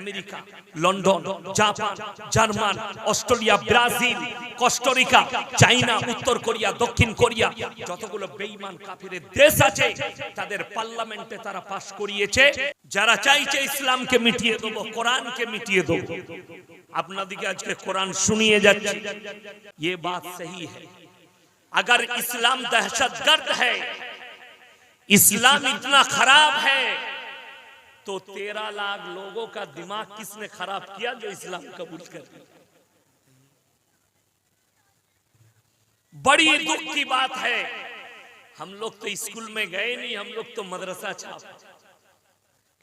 America London Japan German Australia Brazil Costa Rica China উত্তর Korea দক্ষিণ Korea যতগুলো বেঈমান কাফিরের দেশ আছে তাদের পার্লামেন্টে তারা পাশ করিয়েছে যারা চাইছে ইসলামকে মিটিয়ে দেবো কোরআনকে মিটিয়ে দেবো আপনাদিকে আজকে কোরআন শুনিয়ে যাচ্ছে ये बात सही है अगर इस्लाम दहशतगर्द है इस्लाम इतना खराब है तो तेरह लाख लोगों का दिमाग किसने खराब किया जो इस्लाम कबूल कर लिया बड़ी दुख की बात है हम लोग तो स्कूल में गए नहीं हम लोग तो मदरसा छाप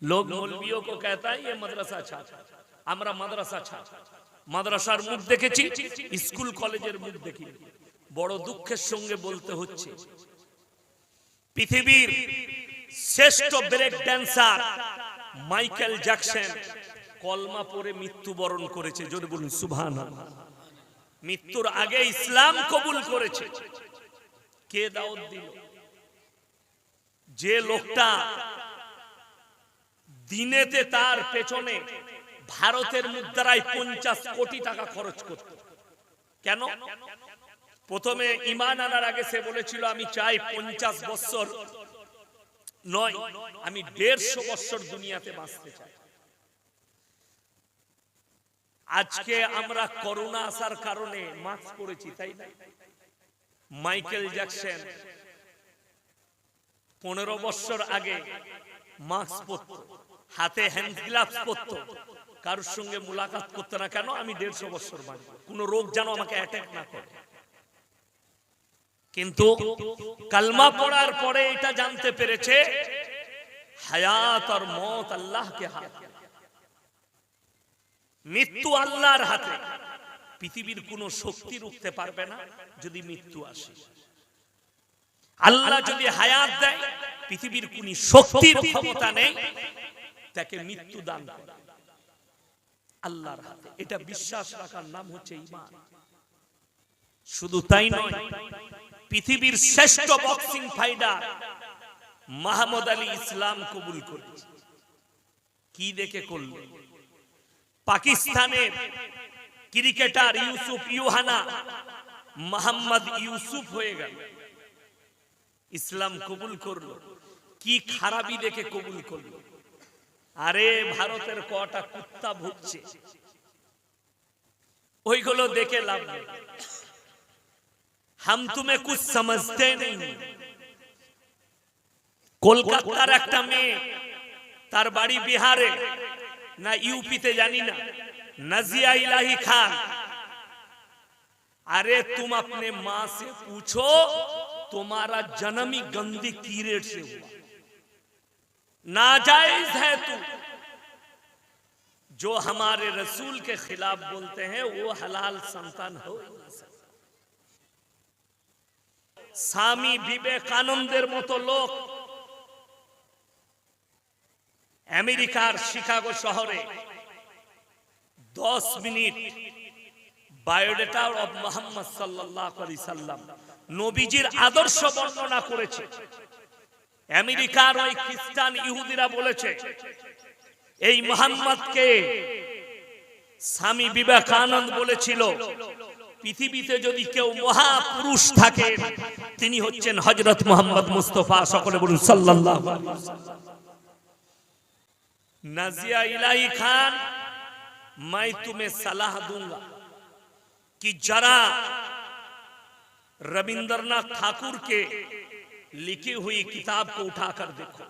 लोग मौलवियों को कहता है ये मदरसा छाप আমরা মাদ্রাসা ছাপ মাদ্রাসার মুখ দেখেছি স্কুল কলেজের মুখ দেখি বড় দুঃখের সঙ্গে বলতে হচ্ছে পৃথিবীর শ্রেষ্ঠ ব্রেক ড্যান্সার মাইকেল জ্যাকসন কলমা পরে মৃত্যুবরণ করেছে, জোরে বলুন সুবহান মৃত্যুর আগে ইসলাম কবুল করেছে। কে দাওয়াত দিল? যে লোকটা দিনেতে তার পেছনে ভারতের মুদ্রায় পঞ্চাশ কোটি টাকা খরচ করত। কেন? প্রথমে ইমান আনার আগে সে বলেছিল, আমি চাই পঞ্চাশ বছর নয়, আমি দেড়শো বছর দুনিয়াতে বাঁচতে চাই। আজকে আমরা করোনা আসার কারণে মাস্ক পরেছি, তাই না? মাইকেল জ্যাকসন পনেরো বছর আগে মাস্ক পরত, হাতে হ্যান্ড গ্লাভস পরত। কারোর সঙ্গে মুলাকাত করতে না, কেন? আমি দেড়শো বছর বাঁচব। কোন রোগ যেন আমাকে অ্যাটাক না করে। কিন্তু কালমা পড়ার পরে এটা জানতে পেরেছে, হায়াত আর মত আল্লাহকে হাত মৃত্যু আল্লাহর হাতে। পৃথিবীর কোন শক্তি রুখতে পারবে না যদি মৃত্যু আসে। আল্লাহ যদি হায়াত দেয়, পৃথিবীর কোন শক্তির ক্ষমতা নেই, তাকে মৃত্যু দান আল্লাহর হাতে। এটা বিশ্বাস রাখার নাম হচ্ছে ইমান শুধু তাই নয় পৃথিবীর শ্রেষ্ঠ বক্সিং ফাইটার মাহমুদ আলী ইসলাম কবুল করেছে। কি দেখে করল পাকিস্তানের ক্রিকেটার ইউসুফ ইউহানা মোহাম্মদ ইউসুফ হয়ে গেল। ইসলাম কবুল করল। কি খারাপি দেখে কবুল করল। আরে ভারতের কটা কুত্তা ভুগছে। ওইগুলো দেখে লাভ নেই। হাম তুমি কুছ সমঝতে নেই কলকাতার একটা মেয়ে তার বাড়ি বিহারে না ইউপিতে জানি না नजिया इलाही खान अरे तुम अपने माँ से पूछो तुम्हारा जन्म ही गंदी कीरेट से हुआ नाजायज है तू जो हमारे रसूल के खिलाफ बोलते हैं वो हलाल संतान हो ही ना सकता স্বামী বিবেকানন্দের মতো লোক আমেরিকার শিকাগো শহরে দশ মিনিট বায়োডেটা অব মোহাম্মদ সাল্লাহ সাল্লাম নবীজির আদর্শ বর্ণনা করেছে। আমেরিকার ওই খ্রিস্টান ইহুদিরা বলেছে, এই মোহাম্মদকে স্বামী বিবেকানন্দ বলেছিল পৃথিবীতে যদি কেউ মহাপুরুষ থাকে তিনি হচ্ছেন হজরত মোহাম্মদ মুস্তফা সকলে বলুন সাল্লাল্লাহু আলাইহি ওয়াসাল্লাম। নাজিয়া ইলাহি খান मैं तुम्हें सलाह दूंगा कि जरा रविंद्रनाथ ठाकुर के लिखी हुई किताब को उठाकर देखो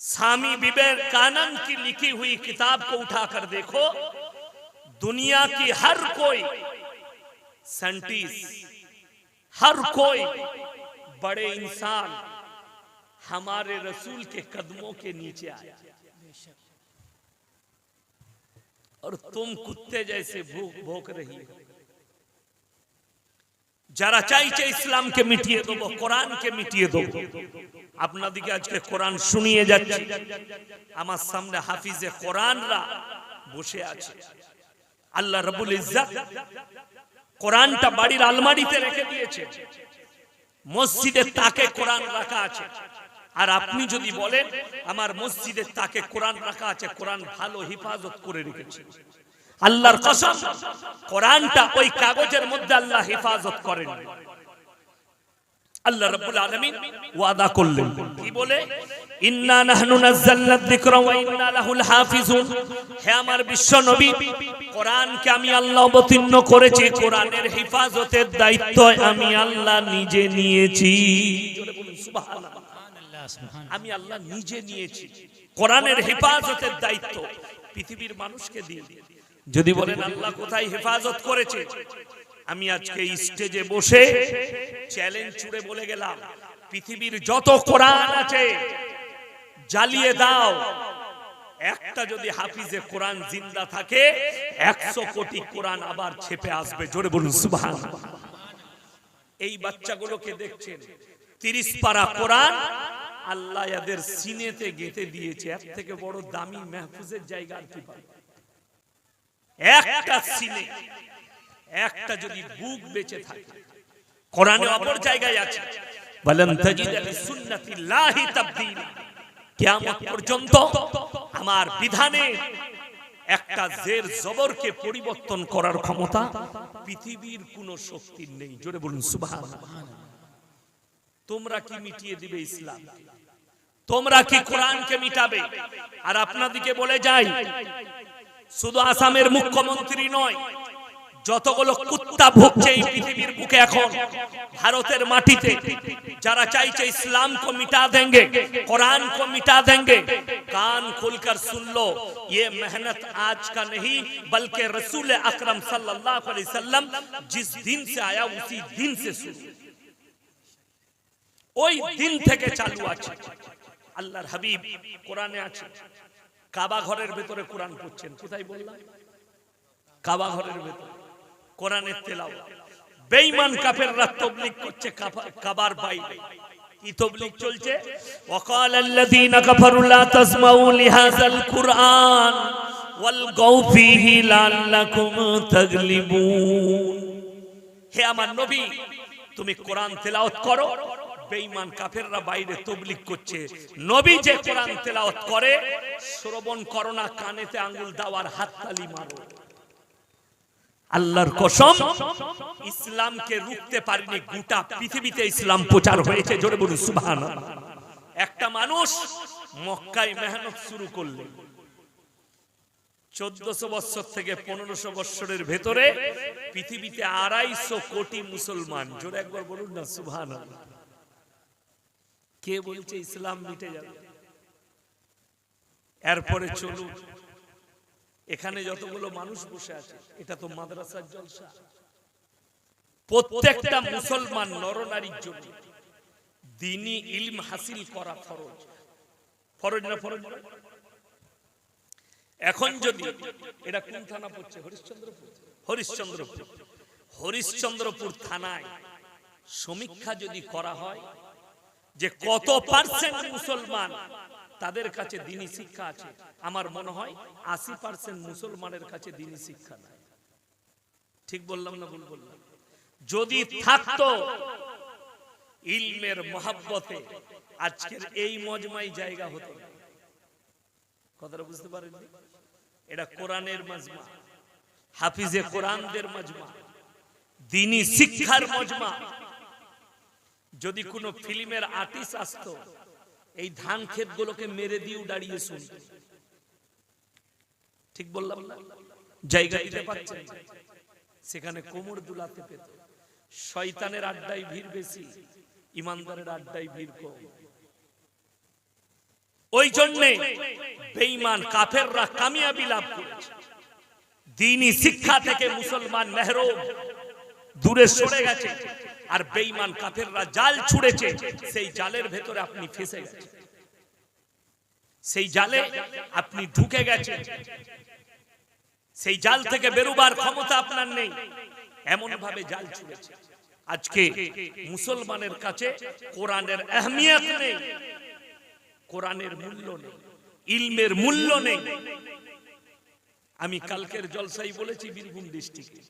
स्वामी विवेकानंद की लिखी हुई किताब को उठाकर देखो दुनिया की हर कोई साइंटिस्ट हर कोई बड़े इंसान हमारे रसूल के कदमों के नीचे आया और तुम कुत्ते जैसे भूख भोक रही हो যারা চাইছে ইসলামকে মিটিয়ে দেবো কোরআনকে মিটিয়ে দেবো আপনাদিকে আজকে কোরআন শুনিয়ে যাচ্ছি আমার সামনে হাফিজে কোরআনরা বসে আছে আল্লাহ রবুল ইজ্জাত কোরআনটা বাড়ির আলমারিতে রেখে দিয়েছে। মসজিদে তাকে কোরআন রাখা আছে। আর আপনি যদি বলেন, আমার মসজিদে তাকে কোরআন রাখা আছে, কোরআন ভালো হিফাজত করে রেখেছে। আল্লাহর কসম, কোরআনটা ওই কাগজের মধ্যে আল্লাহ হেফাজত করেন। আল্লাহ রাব্বুল আলামিন ওয়াদা করলেন। কি বলে? ইন্না নাহনু নাযালনা যিকরা ওয়া ইন্না লাহুল হাফিজুন। হে আমার বিশ্ব নবী, কোরআনকে আমি আল্লাহ অবতীর্ণ করেছি, কোরআনের হেফাজতের দায়িত্ব আমি আল্লাহ নিজে নিয়েছি। জোরে আমি আল্লাহ নিজে নিয়েছি। কোরআনের হেফাজতের দায়িত্ব পৃথিবীর মানুষকে দিয়ে। যদি বলেন, আল্লাহ কোথায় হেফাজত করেছে? আমি আজকে স্টেজে বসে চ্যালেঞ্জ ছুড়ে বলে গেলাম, পৃথিবীর যত কোরআন আছে জ্বালিয়ে দাও। একটা যদি হাফিজে কোরআন জিন্দা থাকে, একশো কোটি কোরআন আবার ছেপে আসবে। জোরে বলুন সুবহান এই বাচ্চাগুলোকে দেখছেন, তিরিশ পারা কোরআন আল্লাহ এদের সিনেতে গেঁথে দিয়েছে। এর থেকে বড় দামি মেহফুজের জায়গা আর কি পাবে? একটা সিনে, একটা যদি বুক বেঁচে থাকে, কোরআনে অপর জায়গায় আছে। বলেন তাজিদ আলি সুন্নাতিল্লাহি তাবদীল। কিয়ামত পর্যন্ত আমার বিধানে একটা জের জবরকে পরিবর্তন করার ক্ষমতা পৃথিবীর কোন শক্তির নেই। জোরে বলুন, সুবহানাল্লাহ। তোমরা কি মিটিয়ে দিবে ইসলাম? তোমরা কি কোরআনকে মিটাবে? আর আপনাদিকে বলে যাই, শুধু আসামের মুখ্যমন্ত্রী নয় যতগুলো কুত্তা ভুগছে এই পৃথিবীর বুকে এখন ভারতের মাটিতে যারা চাইছে ইসলাম को मिटा देंगे कुरान को मिटा देंगे कान खोलकर सुन लो ये मेहनत आज का नहीं बल्कि रसूल अकरम सल्लल्लाहु अलैहि वसल्लम जिस दिन से आया उसी दिन से शुरू ওই দিন থেকে চালু আছে আল্লাহর হাবিব কোরআনে আছে কাবা ঘরের ভেতরে কোরআন পড়ছেন কোথায় বললাম কাবা ঘরের ভেতরে কোরআনের তেলাও বেঈমান কাফেররা তবলিক করছে কাবার বাইরে। কি তবলিগ চলছে? ওয়াকাল আল্লাযীনা কাফারু লা তাসমাউ লিহাযাল কুরআন ওয়াল গাউফিহি লাআল্লাকুম তাগলিবুন। হে আমার নবী, তুমি কোরআন তেলাওয়াত করো। বেঈমান কাফেররা বাইরে তবলিগ করছে। নবী যে কোরআন তেলাওয়াত করে, শ্রবণ করোনা কানেতে আঙ্গুল দাও আর হাততালি মারো। আল্লাহর কসম, ইসলামকে রুখতে পারেনি, গোটা পৃথিবীতে ইসলাম প্রচার হয়েছে, জোরে বলুন, সুবহানাল্লাহ। একটা মানুষ মক্কায় মেহনত শুরু করলেন চোদ্দশো বৎসর থেকে পনেরোশো বৎসরের ভেতরে পৃথিবীতে আড়াইশো কোটি মুসলমান, জোরে একবার বলুন না সুভান কে বলছে ইসলাম মিটে যাবে? এরপরে চলুন এখানে যতগুলো মানুষ বসে আছে এটা তো মাদ্রাসার জলসা। প্রত্যেকটা মুসলমান নরনারীর জন্য। দিনই ইলম হাসিল করা ফরজ। ফরজ। না ফরজ? এখন যদি এটা কোন থানা পড়ছে? হরিশ্চন্দ্রপুর। হরিশ্চন্দ্রপুর। হরিশ্চন্দ্রপুর থানায় সমীক্ষা যদি করা হয় যে কত পার্সেন্ট মুসলমান তাদের কাছে দিনী শিক্ষা আছে। আমার মনে হয় আশি পার্সেন্ট মুসলমানের কাছে দিনী শিক্ষা নাই। ঠিক বললাম না ভুল বললাম? যদি থাকতো ইলমের মহাব্বতে, আজকের এই মজমাই জায়গা হতো কথাটা বুঝতে পারেননি? এটা কোরআনের মজমা, হাফিজে কোরআনদের মজমা, দিনী শিক্ষার মজমা। যদি কোনো ফিল্মের আর্টিস্ট আসতো এই ধান ক্ষেত গুলোকে মেরে দিয়েও দাঁড়িয়ে শুনত ঠিক বললাম জায়গা সেখানে কোমর দুলাতে পেত। শয়তানের আড্ডায় ভিড় বেশি, ইমানদারের আড্ডায় ভিড় কম। ওই জন্যে কাফেররা কামিয়াবি লাভ করেছে। দিনী শিক্ষা থেকে মুসলমান মেহরুম, দূরে সরে গেছে। আর বেঈমান কাফেররা জাল ছুড়েছে, সেই জালের ভেতরে আপনি ফেসে গেছেন। সেই জালে আপনি ঢুকে গেছেন। সেই জাল থেকে বেরোবার ক্ষমতা আপনার নেই। এমন ভাবে জাল ছুড়েছে। আজকে মুসলমানের কাছে কোরআনের আহমিয়ত নেই, কোরআনের মূল্য নেই, ইলমের মূল্য নেই। আমি কালকের জলসাই বলেছি বীরভূম ডিস্ট্রিক্টে।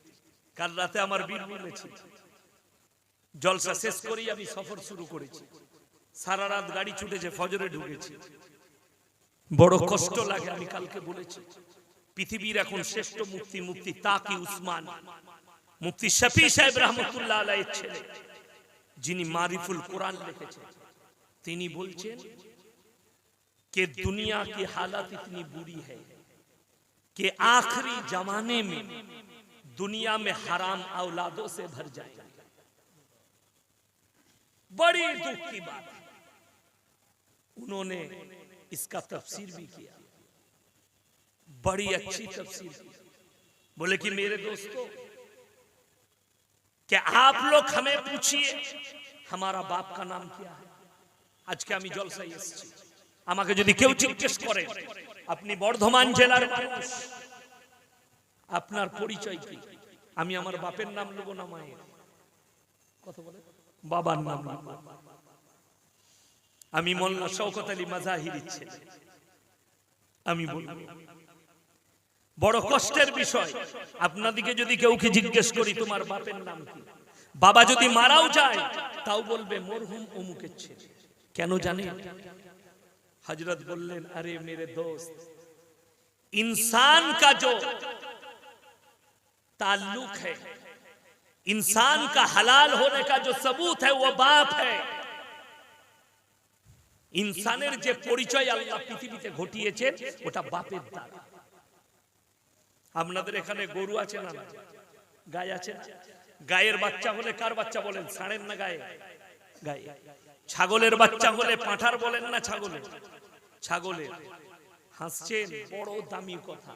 কাল রাতে আমার বীরভূমে ছিল। জলসা শেষ করেই আমি সফর শুরু করেছি সারা রাত গাড়ি ছুটেছে ফজরে ঢুকেছে বড় কষ্ট লাগে আমি কালকে বলেছি পৃথিবীর এখন শ্রেষ্ঠ মুক্তি মুক্তি তাকি উসমান মুফতি শফি সাহেব রহমতুল্লাহ আলাইহির ছেলে যিনি মারিফুল কোরআন লিখেছেন তিনি বলছেন कि दुनिया की हालत इतनी बुरी है कि आखिरी जमाने में दुनिया में हराम औलादों से भर जाएगा बड़ी दुख की बात है उन्होंने इसका तफसीर भी किया बड़ी अच्छी तफसीर की बोले कि मेरे दोस्तों कि आप लोग हमें पूछिए हमारा बाप का नाम क्या है আজকে আমি জলসাই এসেছি আমাকে যদি কেউ জিজ্ঞেস করে আপনি বর্ধমান জেলার মানুষ আপনার পরিচয় কি আমি আমার বাপের নাম নেবো না মায়ের কথা বলে বাবার নাম নেবো। আমি মোল্লা শওকত আলী মাজাহির ছেলে আমি বলবো বড় কষ্টের বিষয় আপনাদিকে যদি কেউ কি জিজ্ঞেস করি তোমার বাপের নাম কি বাবা যদি মারাও যায় তাও বলবে মরহুম অমুকের ছেলে কেন জানে हजरत बोलें अरे मेरे दोस्त इंसान का जो ताल्लुक है इंसान का हलाल होने का जो सबूत है वो बाप है ইনসানের যে পরিচয় আল্লাহ পৃথিবীতে ঘটিয়েছেন ওটা বাপের দ্বারা আপনাদের এখানে গরু আছে না না? গায়ে আছে না? গায়ের বাচ্চা হলে কার বাচ্চা বলেন ছাড়েন না গায়ে গায়ে ছাগলের বাচ্চা হলে পাঁঠার বলেন না ছাগলের ছাগলের হাসছেন বড় দামি কথা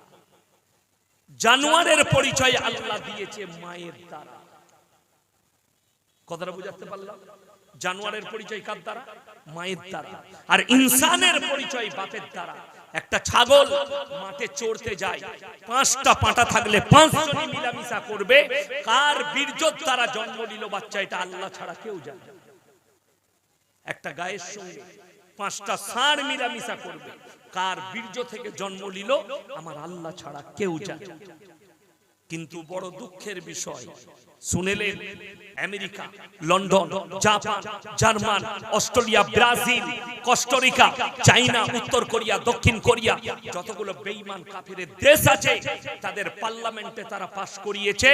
জানোয়ারের পরিচয় আল্লাহ দিয়েছে মায়ের দ্বারা কথাটা বুঝাতে পারলাম? জানোয়ারের পরিচয় কার দ্বারা? মায়ের দ্বারা। আর ইনসানের পরিচয় বাপের দ্বারা। একটা ছাগল মাঠে চড়তে যায়। পাঁচটা পাঁটা থাকলে পাঁচজনই মিলামিশা করবে। কার বীর্যর দ্বারা জন্ম নিল বাচ্চা এটা আল্লাহ ছাড়া কেউ জানে। একটা গায়ের সঙ্গে পাঁচটা ষাঁড় মিলামিশা করবে। কার বীর্য থেকে জন্ম নিল? আমার আল্লাহ ছাড়া কেউ জানে। কিন্তু বড় দুঃখের বিষয়। শুনেলেন America, London, Japan, German, Australia, Brazil, Costa Rica, China, উত্তর কোরিয়া, দক্ষিণ কোরিয়া, যতগুলো বেইমান কাফিরের দেশ আছে, তাদের পার্লামেন্টে তারা পাশ করিয়েছে।